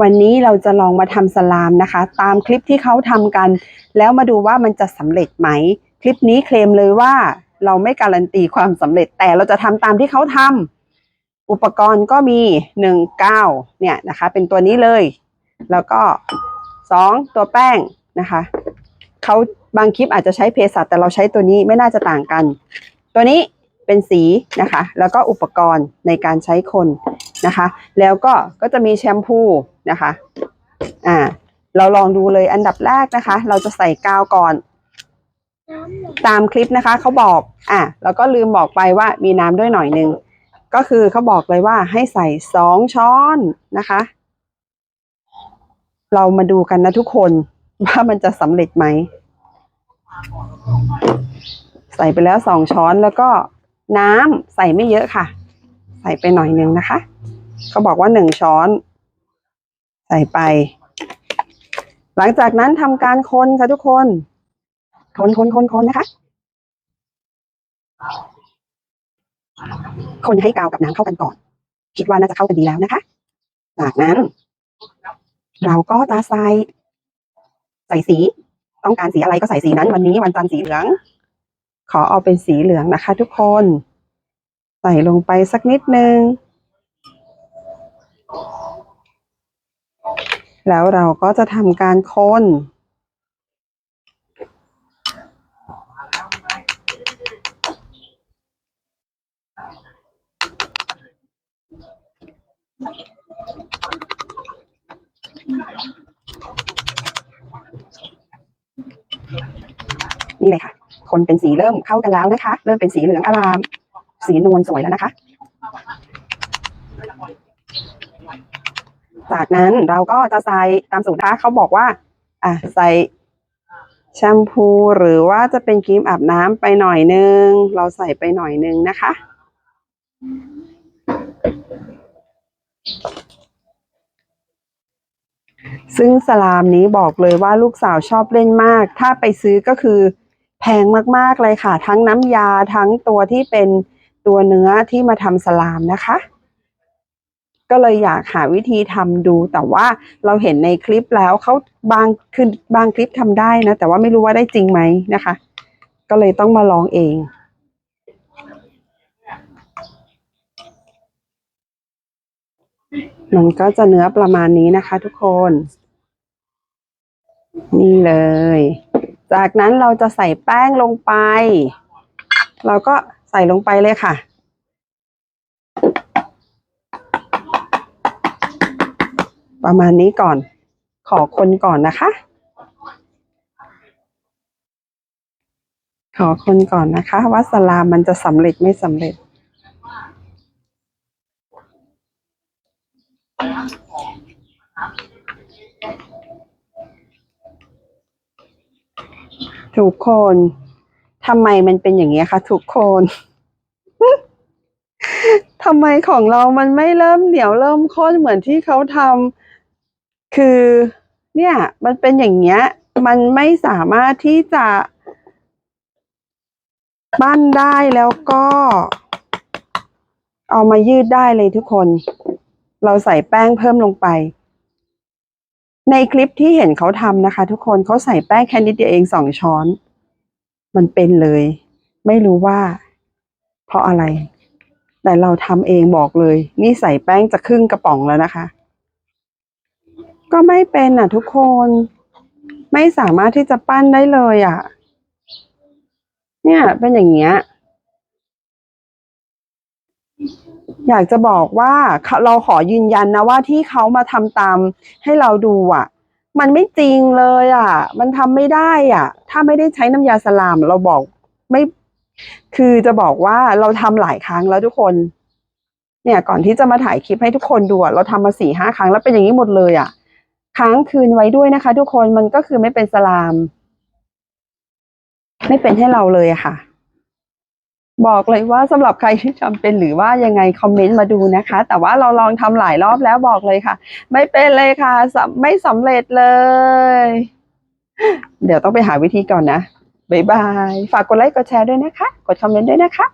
วันนี้เราจะลองมาทำสลามนะคะ ตามคลิปที่เขาทำกัน แล้วมาดูว่ามันจะสำเร็จไหม คลิปนี้เคลมเลยว่าเราไม่การันตีความสำเร็จแต่เราจะทำตามที่เขาทำอุปกรณ์ก็มีหนึ่งเก้าเนี่ยนะคะ เป็นตัวนี้เลย แล้วก็สองตัวแป้งนะคะเขาบางคลิปอาจจะใช้เภสัชแต่เราใช้ตัวนี้ไม่น่าจะต่างกัน ตัวนี้เป็นสีนะคะ แล้วก็อุปกรณ์ในการใช้คน นะคะ แล้วก็ก็จะมีแชมพูนะคะอ่าเราลองดูเลยอันดับแรกนะคะ เราจะใส่กาวก่อน ตามคลิปนะคะเขาบอกอะแล้วก็ลืมบอกไปว่ามีน้ำด้วยหน่อยนึงก็คือเขาบอกเลยว่าให้ใส่สองช้อนนะคะ เรามาดูกันนะทุกคนว่ามันจะสำเร็จไหม ใส่ไปแล้วสองช้อนแล้วก็น้ำใส่ไม่เยอะค่ะ ใส่ไปหน่อยนึงนะคะ เขาบอกว่าหนึ่งช้อน ใส่ไป หลังจากนั้นทำการคนค่ะทุกคน คนคนคนคนนะคะ คนให้กาวกับน้ำเข้ากันก่อน คิดว่าน่าจะเข้ากันดีแล้วนะคะ จากนั้น เราก็จะใส่ใส่สีต้องการสีอะไรก็ใส่สีนั้น วันนี้วันจันทร์สีเหลือง ขอเอาเป็นสีเหลืองนะคะ ทุกคน ใส่ลงไปสักนิดนึง แล้วเราก็จะทำการคน นี่เลยค่ะ คนเป็นสีเริ่มเข้ากันแล้วนะคะ เริ่มเป็นสีเหลืองอาราม สีนวลสวยแล้วนะคะ จากนั้นเราก็จะใส่ตามสูตรนะคะเขาบอกว่า อะใส่แชมพูหรือว่าจะเป็นครีมอาบน้ำไปหน่อยนึง เราใส่ไปหน่อยนึงนะคะ ซึ่งสลามนี้บอกเลยว่าลูกสาวชอบเล่นมาก ถ้าไปซื้อก็คือแพงมากๆเลยค่ะ ทั้งน้ำยาทั้งตัวที่เป็นตัวเนื้อที่มาทำสลามนะคะ ก็เลยอยากหาวิธีทำดู แต่ว่าเราเห็นในคลิปแล้วเขาบางคือบางคลิปทำได้นะ แต่ว่าไม่รู้ว่าได้จริงไหมนะคะ ก็เลยต้องมาลองเองมันก็จะเนื้อประมาณนี้นะคะทุกคน นี่เลย จากนั้นเราจะใส่แป้งลงไป เราก็ใส่ลงไปเลยค่ะ ประมาณนี้ก่อน ขอคนก่อนนะคะ ขอคนก่อนนะคะ ว่าสลามมันจะสำเร็จไม่สำเร็จ ทุกคนทำไมมันเป็นอย่างนี้คะทุกคนทำไมของเรามันไม่เริ่มเหนียวเริ่มข้นเหมือนที่เขาทำ คือเนี่ยมันเป็นอย่างเงี้ย มันไม่สามารถที่จะปั้นได้แล้วก็ เอามายืดได้เลยทุกคน เราใส่แป้งเพิ่มลงไป ในคลิปที่เห็นเขาทำนะคะ ทุกคนเขาใส่แป้งแค่นิดเดียวเองสองช้อน มันเป็นเลย ไม่รู้ว่า เพราะอะไร แต่เราทำเองบอกเลย นี่ใส่แป้งจะครึ่งกระป๋องแล้วนะคะ ก็ไม่เป็นอะทุกคน ไม่สามารถที่จะปั้นได้เลยอะ เนี่ยเป็นอย่างเงี้ย อยากจะบอกว่าเราขอยืนยันนะว่าที่เขามาทำตามให้เราดูอะ มันไม่จริงเลยอะ มันทำไม่ได้อะ ถ้าไม่ได้ใช้น้ำยาสลาม เราบอกไม่ คือจะบอกว่าเราทำหลายครั้งแล้วทุกคนเนี่ยก่อนที่จะมาถ่ายคลิปให้ทุกคนดูอะเราทำมาสี่ห้าครั้งแล้วเป็นอย่างนี้หมดเลยอะ ค้างคืนไว้ด้วยนะคะ ทุกคนมันก็คือไม่เป็นสลาม ไม่เป็นให้เราเลยค่ะ บอกเลยว่าสำหรับใครที่ทำเป็นหรือว่ายังไงคอมเมนต์มาดูนะคะ แต่ว่าเราลองทำหลายรอบแล้วบอกเลยค่ะ ไม่เป็นเลยค่ะไม่สำเร็จเลย เดี๋ยวต้องไปหาวิธีก่อนนะบ๊ายบาย ฝากกดไลค์กดแชร์ด้วยนะคะ กดคอมเมนต์ด้วยนะคะ